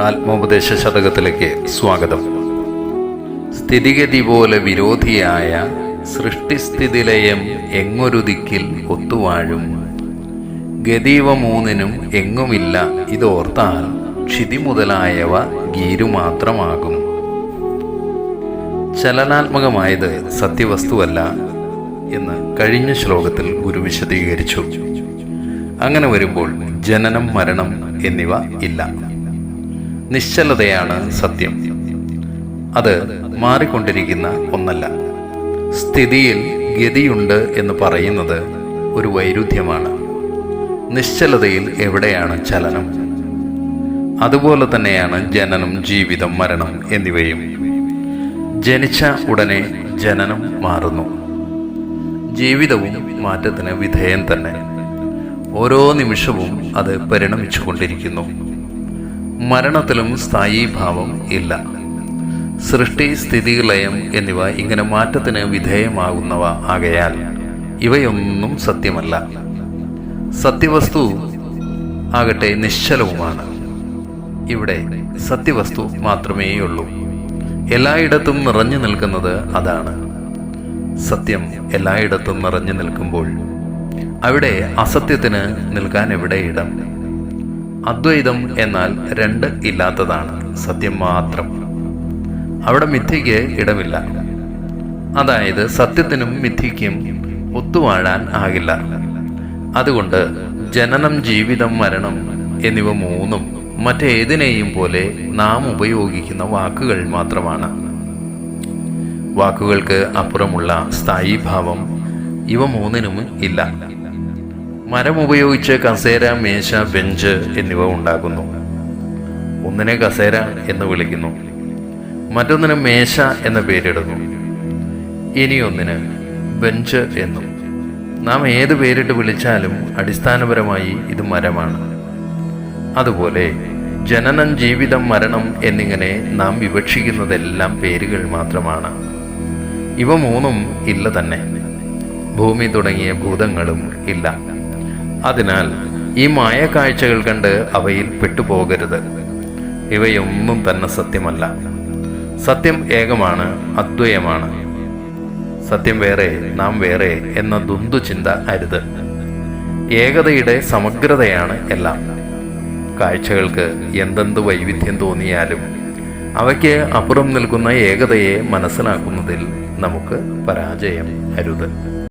ആത്മോപദേശ ശതകത്തിലേക്ക് സ്വാഗതം. സ്ഥിതിഗതി പോലെ വിരോധിയായ സൃഷ്ടിസ്ഥിതിലയം എങ്ങൊരു ദിക്കിൽ ഒത്തുവാഴും. ഗതീവ മൂന്നിനും എങ്ങുമില്ല ഇതോർത്താൽ ക്ഷിതി മുതലായവ ഗീരു മാത്രമാകും ചലനാത്മകമായത് സത്യവസ്തുവല്ല എന്ന് കഴിഞ്ഞ ശ്ലോകത്തിൽ ഗുരു വിശദീകരിച്ചു. അങ്ങനെ വരുമ്പോൾ ജനനം മരണം എന്നിവ ഇല്ല. നിശ്ചലതയാണ് സത്യം. അത് മാറിക്കൊണ്ടിരിക്കുന്ന ഒന്നല്ല. സ്ഥിതിയിൽ ഗതിയുണ്ട് എന്ന് പറയുന്നത് ഒരു വൈരുദ്ധ്യമാണ്. നിശ്ചലതയിൽ എവിടെയാണ് ചലനം? അതുപോലെ തന്നെയാണ് ജനനം ജീവിതം മരണം എന്നിവയും. ജനിച്ച ഉടനെ ജനനം മാറുന്നു. ജീവിതവും മാറ്റത്തിന് വിധേയം തന്നെ. ഓരോ നിമിഷവും അത് പരിണമിച്ചുകൊണ്ടിരിക്കുന്നു. മരണത്തിലും സ്ഥായീഭാവം ഇല്ല. സൃഷ്ടി സ്ഥിതി ലയം എന്നിവ ഇങ്ങനെ മാറ്റത്തിന് വിധേയമാകുന്നവ ആകയാൽ ഇവയൊന്നും സത്യമല്ല. സത്യവസ്തു ആകട്ടെ നിശ്ചലവുമാണ്. ഇവിടെ സത്യവസ്തു മാത്രമേയുള്ളൂ. എല്ലായിടത്തും നിറഞ്ഞു നിൽക്കുന്നത് അതാണ്. സത്യം എല്ലായിടത്തും നിറഞ്ഞു നിൽക്കുമ്പോൾ അവിടെ അസത്യത്തിന് നിൽക്കാൻ എവിടെ ഇടം? അദ്വൈതം എന്നാൽ രണ്ട് ഇല്ലാത്തതാണ് സത്യം മാത്രം. അവിടെ മിഥ്യയ്ക്ക് ഇടമില്ല. അതായത് സത്യത്തിനും മിഥ്യയ്ക്കും ഒത്തുവാഴാൻ ആകില്ല. അതുകൊണ്ട് ജനനം ജീവിതം മരണം എന്നിവ മൂന്നും മറ്റേതിനെയും പോലെ നാം ഉപയോഗിക്കുന്ന വാക്കുകൾ മാത്രമാണ്. വാക്കുകൾക്ക് അപ്പുറമുള്ള സ്ഥായി ഭാവം ഇവ മൂന്നിനും ഇല്ല. മരം ഉപയോഗിച്ച് കസേര മേശ ബെഞ്ച് എന്നിവ ഉണ്ടാക്കുന്നു. ഒന്നിനെ കസേര എന്ന് വിളിക്കുന്നു. മറ്റൊന്നിന് മേശ എന്ന പേരിടുന്നു. ഇനിയൊന്നിന് ബെഞ്ച് എന്നും. നാം ഏത് പേരിട്ട് വിളിച്ചാലും അടിസ്ഥാനപരമായി ഇത് മരമാണ്. അതുപോലെ ജനനം ജീവിതം മരണം എന്നിങ്ങനെ നാം വിവക്ഷിക്കുന്നതെല്ലാം പേരുകൾ മാത്രമാണ്. ഇവ മൂന്നും ഇല്ല തന്നെ. ഭൂമി തുടങ്ങിയ ഭൂതങ്ങളും ഇല്ല. അതിനാൽ ഈ മായ കാഴ്ചകൾ കണ്ട് അവയിൽ പെട്ടുപോകരുത്. ഇവയൊന്നും തന്നെ സത്യമല്ല. സത്യം ഏകമാണ് അദ്വയമാണ്. സത്യം വേറെ നാം വേറെ എന്ന ദുന്തുചിന്ത അരുത്. ഏകതയുടെ സമഗ്രതയാണ് എല്ലാം. കാഴ്ചകൾക്ക് എന്തെന്ത് വൈവിധ്യം തോന്നിയാലും അവയ്ക്ക് അപ്പുറം നിൽക്കുന്ന ഏകതയെ മനസ്സിലാക്കുന്നതിൽ നമുക്ക് പരാജയം അരുത്.